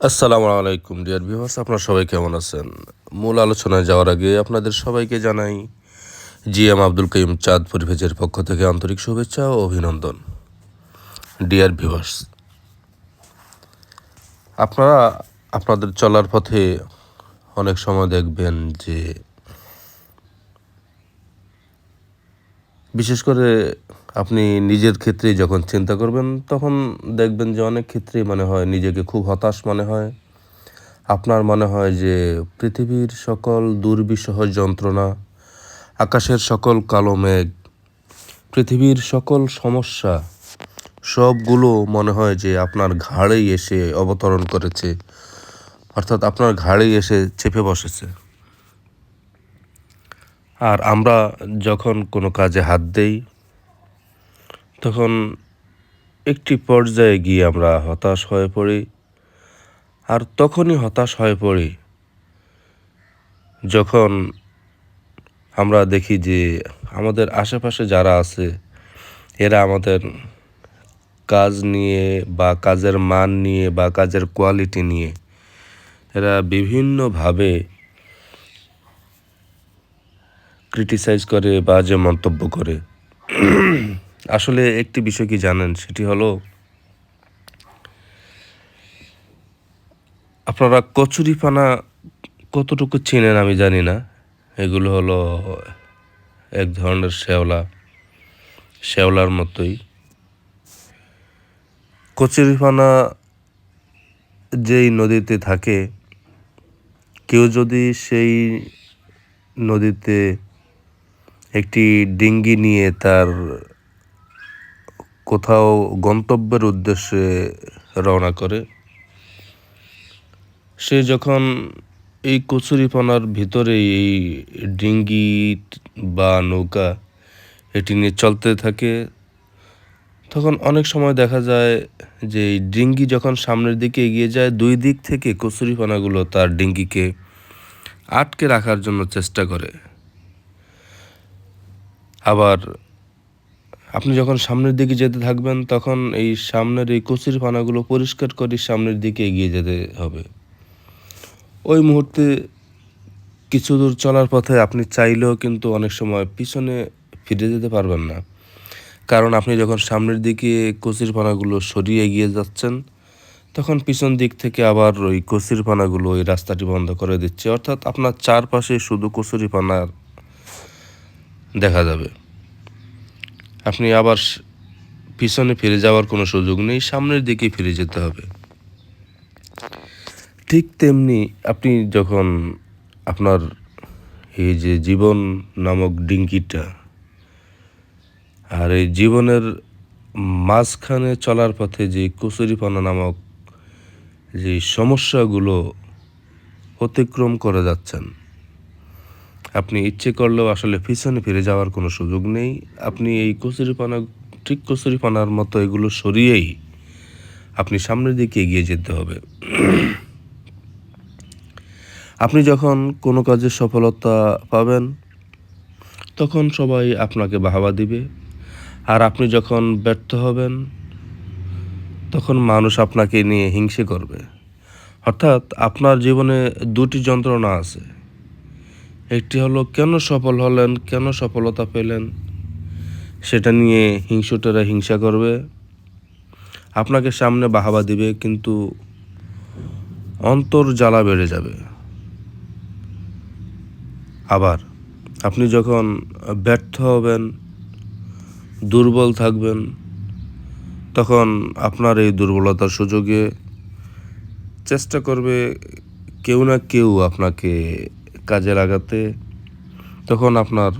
আসসালামু আলাইকুম, dear viewers, আপনারা সবাই কেমন আছেন? মূল আলোচনায় যাওয়ার আগে আপনাদের সবাইকে জানাই জি এম আব্দুল করিম চাঁদ পরিভেজের পক্ষ থেকে আন্তরিক শুভেচ্ছা ও অভিনন্দন। ডিয়ার ভিউয়ার্স, আপনারা আপনাদের চলার পথে অনেক সময় দেখবেন যে, বিশেষ করে আপনি নিজের ক্ষেত্রে যখন চিন্তা করবেন, তখন দেখবেন যে অনেক ক্ষেত্রেই মনে হয় নিজেকে খুব হতাশ মনে হয়। আপনার মনে হয় যে পৃথিবীর সকল দুর্বিষহ যন্ত্রণা, আকাশের সকল কালো মেঘ, পৃথিবীর সকল সমস্যা, সবগুলো মনে হয় যে আপনার ঘাড়েই এসে অবতরণ করেছে। অর্থাৎ আপনার ঘাড়েই এসে চেপে বসেছে। আর আমরা যখন কোনো কাজে হাত দেই তখন একটি পর্যায়ে গিয়ে আমরা হতাশ হয়ে পড়ি। আর তখনই হতাশ হয়ে পড়ি যখন আমরা দেখি যে আমাদের আশেপাশে যারা আছে, এরা আমাদের কাজ নিয়ে বা কাজের মান নিয়ে বা কাজের কোয়ালিটি নিয়ে, এরা বিভিন্নভাবে ক্রিটিসাইজ করে বা যে মন্তব্য করে। আসলে একটি বিষয় কি জানেন? সেটি হলো, আপনারা কচুরিপানা কতটুকু চেনেন আমি জানি না। এগুলো হলো এক ধরনের শ্যাওলা, শ্যাওলার মতোই। কচুরিপানা যেই নদীতে থাকে, কেউ যদি সেই নদীতে একটি ডিঙ্গি নিয়ে তার কোথাও গন্তব্যের উদ্দেশ্যে রওনা করে। সে যখন এই কচুরিপানার ভিতরে এই ডিঙ্গি বা নৌকা এটি নিয়ে চলতে থাকে, তখন অনেক সময় দেখা যায় যে এই ডিঙ্গি যখন সামনের দিকে এগিয়ে যায়, দুই দিক থেকে কচুরিপানাগুলো তার ডিঙ্গিকে আটকে রাখার জন্য চেষ্টা করে। আবার আপনি যখন সামনের দিকে যেতে থাকবেন, তখন এই সামনের এই কচুর পানাগুলো পরিষ্কার করে সামনের দিকে এগিয়ে যেতে হবে। ওই মুহূর্তে কিছু দূর চলার পথে আপনি চাইলেও কিন্তু অনেক সময় পিছনে ফিরে যেতে পারবেন না। কারণ আপনি যখন সামনের দিকে কচির পানাগুলো সরিয়ে এগিয়ে যাচ্ছেন, তখন পিছন দিক থেকে আবার ওই কচির পানাগুলো ওই রাস্তাটি বন্ধ করে দিচ্ছে। অর্থাৎ আপনার চারপাশে শুধু কচুরি পানার দেখা যাবে। আপনি আবার পিছনে ফিরে যাওয়ার কোনো সুযোগ নেই, সামনের দিকে ফিরে যেতে হবে। ঠিক তেমনি আপনি যখন আপনার এই যে জীবন নামক ডিঙ্কিটা আর এই জীবনের মাঝখানে চলার পথে যে কচুরিপানা নামক যে সমস্যাগুলো অতিক্রম করে যাচ্ছেন আপনি ইচ্ছে করলেও আসলে পিছনে ফিরে যাওয়ার কোনো সুযোগ নেই। আপনি এই কচুরিপানা, ঠিক কচুরিপানার মতো এগুলো সরিয়েই আপনি সামনের দিকে এগিয়ে যেতে হবে। আপনি যখন কোনো কাজে সফলতা পাবেন, তখন সবাই আপনাকে বাহাবা দিবে। আর আপনি যখন ব্যর্থ হবেন, তখন মানুষ আপনাকে নিয়ে হিংসে করবে। অর্থাৎ আপনার জীবনে দুটি যন্ত্রণা আছে। একটি হলো, কেন সফল হলেন, কেন সফলতা পেলেন? সেটা নিয়ে হিংসুটেরা হিংসা করবে। আপনাকে সামনে বাহাবা দিবে, কিন্তু অন্তর জ্বালা বেড়ে যাবে। আবার আপনি যখন ব্যর্থ হবেন, দুর্বল থাকবেন, তখন আপনার এই দুর্বলতার সুযোগে চেষ্টা করবে কেউ না কেউ আপনাকে কাজে লাগাতে তখন আপনার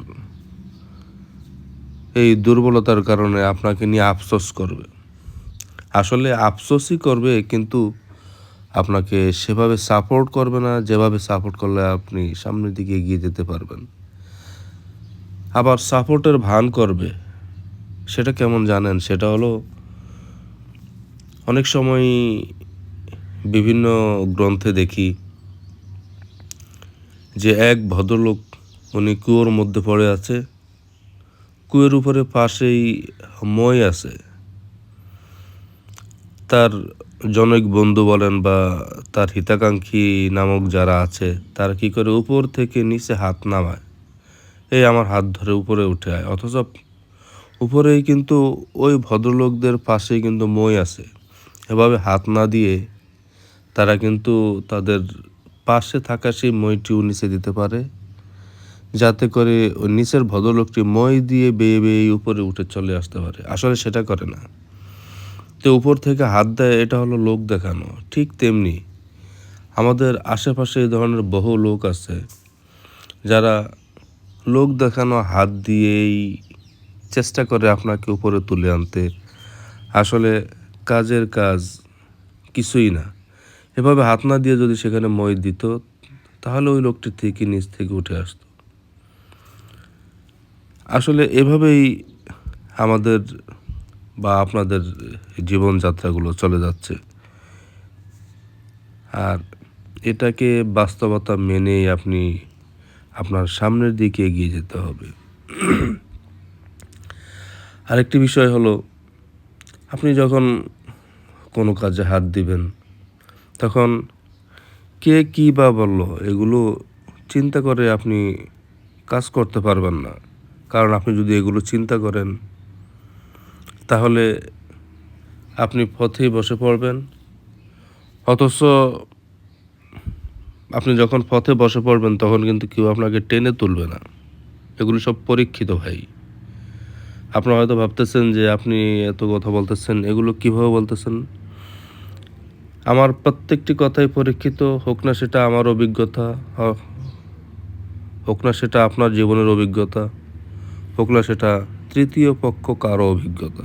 এই দুর্বলতার কারণে আপনাকে নিয়ে আফসোস করবে। আসলে আফসোসই করবে, কিন্তু আপনাকে সেভাবে সাপোর্ট করবে না, যেভাবে সাপোর্ট করলে আপনি সামনের দিকে এগিয়ে যেতে পারবেন। আবার সাপোর্টের ভান করবে, সেটা কেমন জানেন? সেটা হলো, অনেক সময় বিভিন্ন গ্রন্থে দেখি যে এক ভদ্রলোক উনি কুয়োর মধ্যে পড়ে আছে। কুয়োর উপরে পাশেই মই আছে। তার জনৈক বন্ধু বলেন বা তার হিতাকাঙ্ক্ষী নামক যারা আছে, তারা কি করে উপর থেকে নিচে হাত নামায়? এই আমার হাত ধরে উপরে উঠে আয়। অথচ উপরেই কিন্তু ওই ভদ্রলোকদের পাশেই কিন্তু মই আছে। এভাবে হাত না দিয়ে তারা কিন্তু তাদের পাশে থাকা সেই মইটিও নিচে দিতে পারে, যাতে করে ওই নিচের ভদ্রলোকটি মই দিয়ে বেয়ে বেয়ে উপরে উঠে চলে আসতে পারে। আসলে সেটা করে না। তো উপর থেকে হাত দেয়, এটা হলো লোক দেখানো। ঠিক তেমনি আমাদের আশেপাশে এই ধরনের বহু লোক আছে, যারা লোক দেখানো হাত দিয়েই চেষ্টা করে আপনাকে উপরে তুলে আনতে। আসলে কাজের কাজ কিছুই না। এভাবে হাত না দিয়ে যদি সেখানে মই দিত, তাহলে ওই লোকটি থেকে নিচ থেকে উঠে আসতো। আসলে এভাবেই আমাদের বা আপনাদের জীবনযাত্রাগুলো চলে যাচ্ছে। আর এটাকে বাস্তবতা মেনেই আপনি আপনার সামনের দিকে এগিয়ে যেতে হবে। আরেকটি বিষয় হলো, আপনি যখন কোনো কাজে হাত দিবেন তখন কে কী বা বলল, এগুলো চিন্তা করে আপনি কাজ করতে পারবেন না। কারণ আপনি যদি এগুলো চিন্তা করেন, তাহলে আপনি পথেই বসে পড়বেন। অথচ আপনি যখন পথে বসে পড়বেন, তখন কিন্তু কেউ আপনাকে টেনে তুলবে না। এগুলো সব পরীক্ষিত ভাই। আপনারা হয়তো ভাবতেছেন যে আপনি এত কথা বলতেছেন, এগুলো কীভাবে বলতেছেন? আমার প্রত্যেকটি কথাই পরীক্ষিত, হোক না সেটা আমার অভিজ্ঞতা হোক না সেটা আপনার জীবনের অভিজ্ঞতা, হোক না সেটা তৃতীয় পক্ষ কারও অভিজ্ঞতা।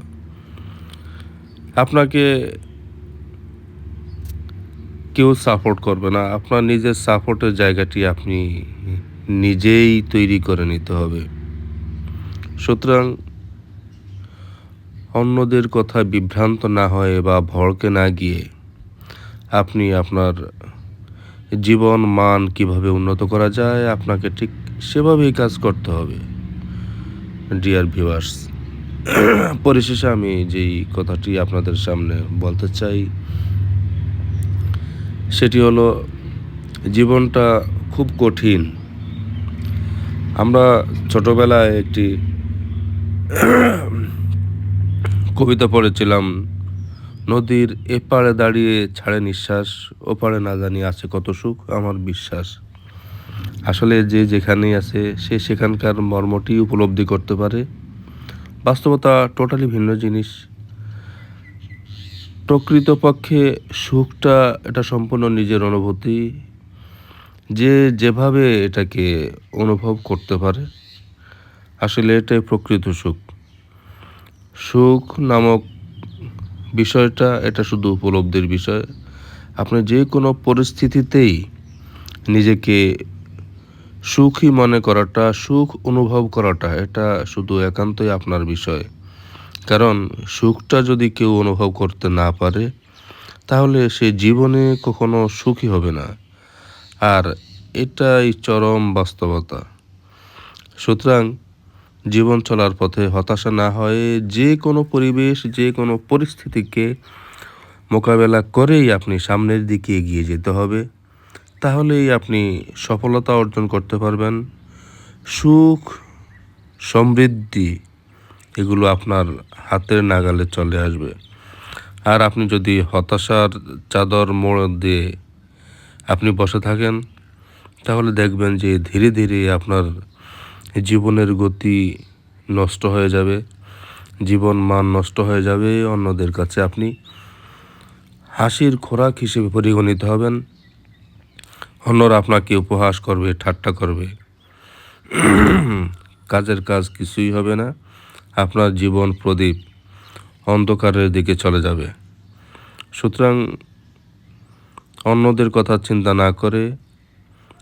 আপনাকে কেউ সাপোর্ট করবে না। আপনার নিজের সাপোর্টের জায়গাটি আপনি নিজেই তৈরি করে নিতে হবে। সুতরাং অন্যদের কথা বিভ্রান্ত না হয়ে বা ভড়কে না গিয়ে আপনি আপনার জীবন, মান কীভাবে উন্নত করা যায়, আপনাকে ঠিক সেভাবেই কাজ করতে হবে। ডিয়ার ভিউয়ার্স পরিশেষে আমি যেই কথাটি আপনাদের সামনে বলতে চাই, সেটি হলো, জীবনটা খুব কঠিন। আমরা ছোটবেলায় একটি কবিতা পড়েছিলাম নদীর এপারে দাঁড়িয়ে ছাড়ে নিঃশ্বাস ওপারে না জানি আছে কত সুখ, আমার বিশ্বাস। আসলে যে যেখানেই আছে, সে সেখানকার মর্মটি উপলব্ধি করতে পারে। বাস্তবতা টোটালি ভিন্ন জিনিস। প্রকৃতপক্ষে সুখটা এটা সম্পূর্ণ নিজের অনুভূতি। যে যেভাবে এটাকে অনুভব করতে পারে, আসলে এটাই প্রকৃত সুখ। সুখ নামক বিষয়টা, এটা শুধু উপলব্ধির বিষয়। আপনি যে কোনো পরিস্থিতিতেই নিজেকে সুখী মনে করাটা, সুখ অনুভব করাটা, এটা শুধু একান্তই আপনার বিষয়। কারণ সুখটা যদি কেউ অনুভব করতে না পারে, তাহলে সে জীবনে কখনো সুখী হবে না। আর এটাই চরম বাস্তবতা। সুতরাং জীবন চলার পথে হতাশা না হয়ে যে কোনো পরিবেশ, যে কোনো পরিস্থিতিকে মোকাবেলা করেই আপনি সামনের দিকে এগিয়ে যেতে হবে। তাহলেই আপনি সফলতা অর্জন করতে পারবেন। সুখ, সমৃদ্ধি, এগুলো আপনার হাতের নাগালে চলে আসবে। আর আপনি যদি হতাশার চাদর মোড় দিয়ে আপনি বসে থাকেন, তাহলে দেখবেন যে ধীরে ধীরে আপনার জীবনের গতি নষ্ট হয়ে যাবে, জীবন মান নষ্ট হয়ে যাবে, অন্যদের কাছে আপনি হাসির খোরাক হিসেবে পরিগণিত হবেন। অন্যরা আপনাকে উপহাস করবে, ঠাট্টা করবে। কাজের কাজ কিছুই হবে না, আপনার জীবন প্রদীপ অন্ধকারের দিকে চলে যাবে। সুতরাং অন্যদের কথা চিন্তা না করে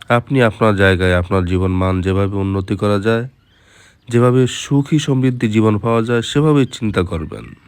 আপনি আপনার জায়গায় আপনার জীবন মান যেভাবে উন্নতি করা যায়, যেভাবে সুখী সমৃদ্ধি জীবন পাওয়া যায়, সেভাবেই চিন্তা করবেন।